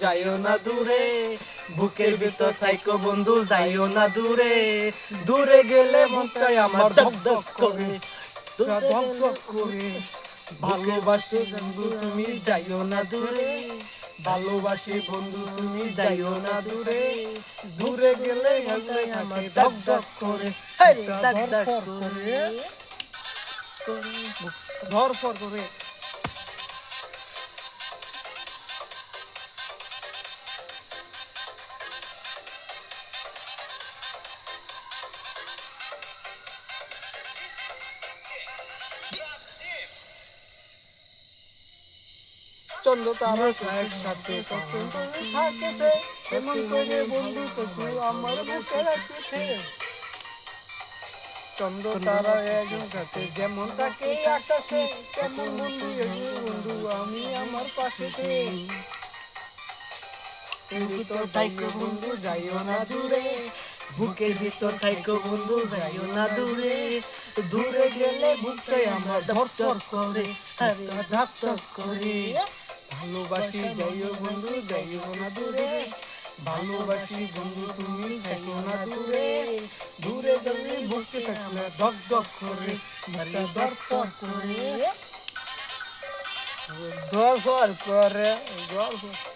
যাইও না দূরে বুকের ভিতর থাইকো বন্ধু যাইও না দূরে দূরে গেলে মনটাই আমার ধক ধক করে ধক ধক করে ভালোবাসি বন্ধু তুমি যাইও না দূরে ভালোবাসি বন্ধু তুমি যাইও না দূরে দূরে গেলে মনটাই আমার ধক ধক করে ধক ধক করে ধর ফর করে চন্দ্র তারা একসাথে থাকেছে এমন করে বন্ধু তো আমার বুকে রাখতে। চন্দ্র তারা একজন সাথে যেমন থাকে আকাশে তেমন বন্ধু বন্ধু আমি আমার পাশে ভিতর থাইকো বন্ধু যাইও না দূরে। বুকের ভিতর থাইকো বন্ধু যাইও না দূরে। দূরে গেলে বুকটাই আমার ধর করে ধপ করে। ভালোবাসি যাইও বন্ধু যাইও না দূরে। ভালোবাসি বন্ধু, তুমি থাকো না দূরে। দূরে গেলে বুকতে থাকলে দক দক করে মারি দক করে। ধর করে, ধর ধর